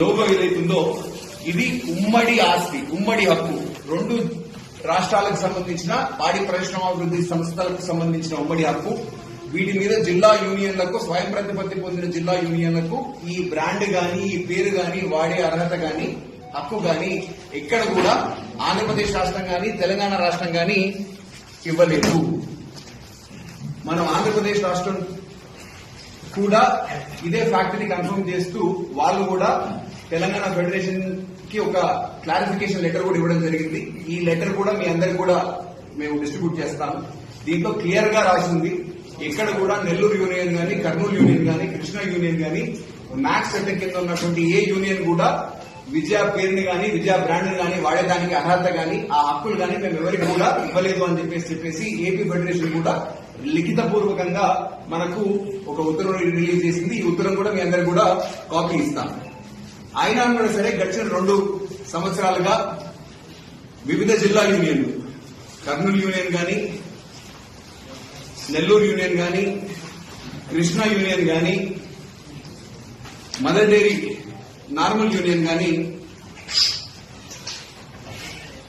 Logo ఏదైతుందో ఇది ఉమ్మడి ఆస్తి ఉమ్మడి హక్కు. రెండు రాష్ట్రాలకు సంబంధించిన పాడి పరిశ్రమాభివృద్ధి సంస్థలకు సంబంధించిన ఉమ్మడి హక్కు. వీటి మీద జిల్లా యూనియన్లకు స్వయం ప్రతిపత్తి పొందిన జిల్లా యూనియన్లకు ఈ బ్రాండ్ గాని ఈ పేరు గాని వాడే అర్హత గాని హక్కు గాని ఎక్కడ కూడా ఆంధ్రప్రదేశ్ రాష్ట్రం గాని తెలంగాణ రాష్ట్రం గాని ఇవ్వలేదు. మనం ఆంధ్రప్రదేశ్ రాష్ట్రం కూడా ఇదే ఫ్యాక్టరీ కన్ఫర్మ్ చేస్తూ వాళ్ళు కూడా తెలంగాణ ఫెడరేషన్కి ఒక క్లారిఫికేషన్ లెటర్ కూడా ఇవ్వడం జరిగింది. ఈ లెటర్ కూడా మీ అందరికి కూడా మేము డిస్ట్రిబ్యూట్ చేస్తాము. దీంట్లో క్లియర్గా రాసింది ఎక్కడ కూడా నెల్లూరు యూనియన్ గాని కర్నూలు యూనియన్ గాని కృష్ణా యూనియన్ గాని మ్యాక్స్ సెంటర్ కింద ఉన్నటువంటి ఏ యూనియన్ కూడా విజయ పేరుని గాని విజయ బ్రాండ్ని గాని వాడేదానికి అర్హత గాని ఆ హక్కులు గాని మేము ఎవరికి కూడా ఇవ్వలేదు అని చెప్పేసి చెప్పేసి ఏపీ ఫెడరేషన్ కూడా లిఖిత పూర్వకంగా మనకు ఒక ఉత్తర్వులు రిలీజ్ చేసింది. ఈ ఉత్తరం కూడా మీ అందరికి కూడా కాపీ ఇస్తాం అయినా కూడా సరే గడిచిన రెండు సంవత్సరాలుగా వివిధ జిల్లా యూనియన్లు కర్నూలు యూనియన్ గాని నెల్లూరు యూనియన్ గాని కృష్ణా యూనియన్ గాని మదర్ డైరీ నార్మల్ యూనియన్ గాని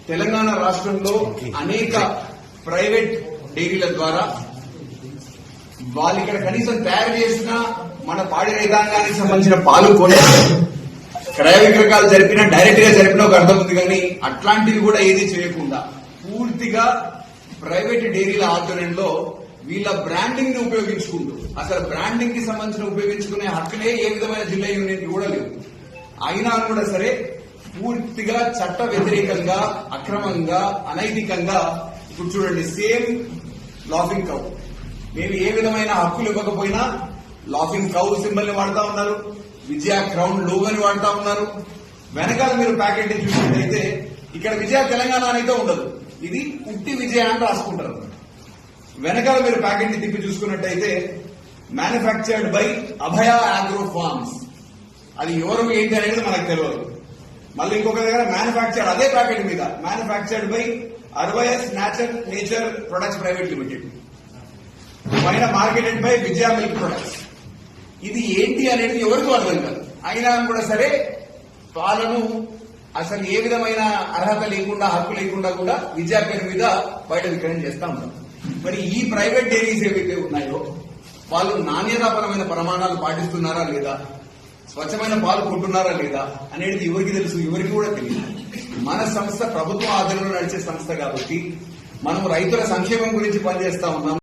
తెలంగాణ రాష్ట్రంలో అనేక ప్రైవేట్ డైరీల ద్వారా వాళ్ళు ఇక్కడ కనీసం తయారు చేసిన మన పాడి రైతాంగానికి సంబంధించిన పాలు కూడా క్రయ విక్రయాలు జరిపినా డైరెక్ట్గా జరిపినా ఒక అర్థం ఉంది కానీ అట్లాంటివి కూడా ఏది చేయకుండా పూర్తిగా ప్రైవేట్ డైరీల ఆధ్వర్యంలో వీళ్ళ బ్రాండింగ్ని ఉపయోగించుకుంటూ అసలు బ్రాండింగ్కి సంబంధించిన ఉపయోగించుకునే హక్కులే ఏ విధమైన జిల్లా యూనియన్ కూడా లేవు అయినా కూడా సరే పూర్తిగా చట్ట వ్యతిరేకంగా అక్రమంగా అనైతికంగా ఇప్పుడు చూడండి సేమ్ లాఫింగ్ కౌ. మేము ఏ విధమైన హక్కులు ఇవ్వకపోయినా లాఫింగ్ కౌ సింబల్ని వాడుతా ఉన్నారు. విజయ క్రౌన్ లోగోని వాడుతా ఉన్నారు. వెనకాల మీరు ప్యాకెట్ చూసినట్టయితే ఇక్కడ విజయ తెలంగాణ అనేది ఉండదు. ఇది ఉట్టి విజయ అని రాసుకుంటారు. వెనకాల మీరు ప్యాకెట్ని తిప్పి చూసుకున్నట్టయితే manufactured by Abhaya agro farms అది ఎవరు ఏంటి అనేది మనకు తెలియదు మళ్ళీ ఇంకొక దగ్గర మ్యానుఫ్యాక్చర్డ్ అదే ప్యాకెట్ మీద. Manufactured by అర్వయస్ nature nature products private limited పైన marketed by Vijaya milk products ఇది ఏంటి అనేది ఎవరికి అర్థం కాదు. అయినా కూడా సరే వాళ్ళను అసలు ఏ విధమైన అర్హత లేకుండా హక్కు లేకుండా కూడా విద్యా పేరు మీద బయట విక్రయం చేస్తా ఉన్నారు. మరి ఈ ప్రైవేట్ డైరీస్ ఏవైతే ఉన్నాయో వాళ్ళు నాణ్యతాపరమైన ప్రమాణాలు పాటిస్తున్నారా లేదా? స్వచ్ఛమైన పాలు కొంటున్నారా లేదా? అనేది ఎవరికి తెలుసు ఎవరికి కూడా తెలియదు. మన సంస్థ ప్రభుత్వ ఆధీనంలో నడిచే సంస్థ కాబట్టి మనం రైతుల సంక్షేమం గురించి పనిచేస్తా ఉన్నాం